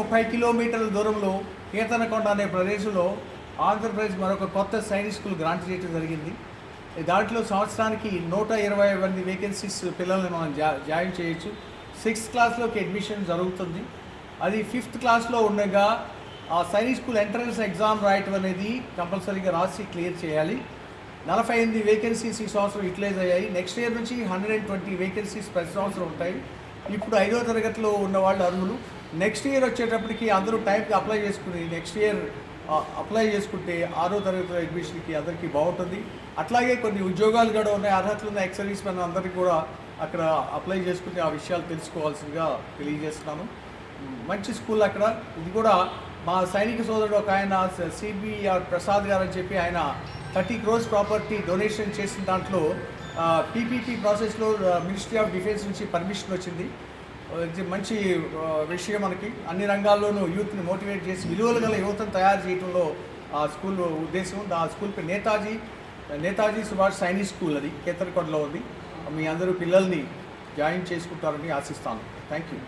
ముప్పై కిలోమీటర్ల దూరంలో కేతనకొండ అనే ప్రదేశంలో ఆంధ్రప్రదేశ్ మరొక కొత్త సైనిక్ స్కూల్ గ్రాంట్ చేయడం జరిగింది. దాంట్లో సంవత్సరానికి నూట ఇరవై మంది వేకెన్సీస్ పిల్లల్ని మనం జా జాయిన్ చేయొచ్చు. సిక్స్త్ క్లాస్లోకి అడ్మిషన్ జరుగుతుంది. అది ఫిఫ్త్ క్లాస్లో ఉండగా ఆ సైనిక్ స్కూల్ ఎంట్రన్స్ ఎగ్జామ్ రాయటం అనేది కంపల్సరీగా రాసి క్లియర్ చేయాలి. నలభై ఎనిమిది వేకెన్సీస్ ఈ సంవత్సరం యూటిలైజ్ అయ్యాయి. నెక్స్ట్ ఇయర్ నుంచి హండ్రెడ్ అండ్ ట్వంటీ వేకెన్సీస్ ప్రతి సంవత్సరం ఉంటాయి. ఇప్పుడు ఐదో తరగతిలో ఉన్న వాళ్ళు అర్హులు నెక్స్ట్ ఇయర్ వచ్చేటప్పటికి అందరూ టైంకి అప్లై చేసుకుని నెక్స్ట్ ఇయర్ అప్లై చేసుకుంటే ఆరో తరగతి అడ్మిషన్కి అందరికీ బాగుంటుంది. అట్లాగే కొన్ని ఉద్యోగాలు కూడా ఉన్నాయి అర్హతలు ఉన్న ఎక్స్ సర్వీస్ మెన్ అందరికీ కూడా అక్కడ అప్లై చేసుకుంటే ఆ విషయాలు తెలుసుకోవాల్సిందిగా తెలియజేస్తున్నాను. మంచి స్కూల్ అక్కడ. ఇది కూడా మా సైనిక సోదరుడు ఒక ఆయన సిబిఆర్ ప్రసాద్ గారు అని చెప్పి ఆయన థర్టీ క్రోర్స్ ప్రాపర్టీ డొనేషన్ చేసిన దాంట్లో పీపీపీ ప్రాసెస్లో మినిస్ట్రీ ఆఫ్ డిఫెన్స్ నుంచి పర్మిషన్ వచ్చింది. ఇది మంచి విషయం మనకి. అన్ని రంగాల్లోనూ యూత్ని మోటివేట్ చేసి విలువలు గల యువతను తయారు చేయడంలో ఆ స్కూల్ ఉద్దేశం ఆ స్కూల్ పేరు నేతాజీ నేతాజీ సుభాష్ సైనిక్ స్కూల్ అది కేతరకొండలో ఉంది. మీ అందరూ పిల్లల్ని జాయిన్ చేసుకుంటారని ఆశిస్తాను. Thank you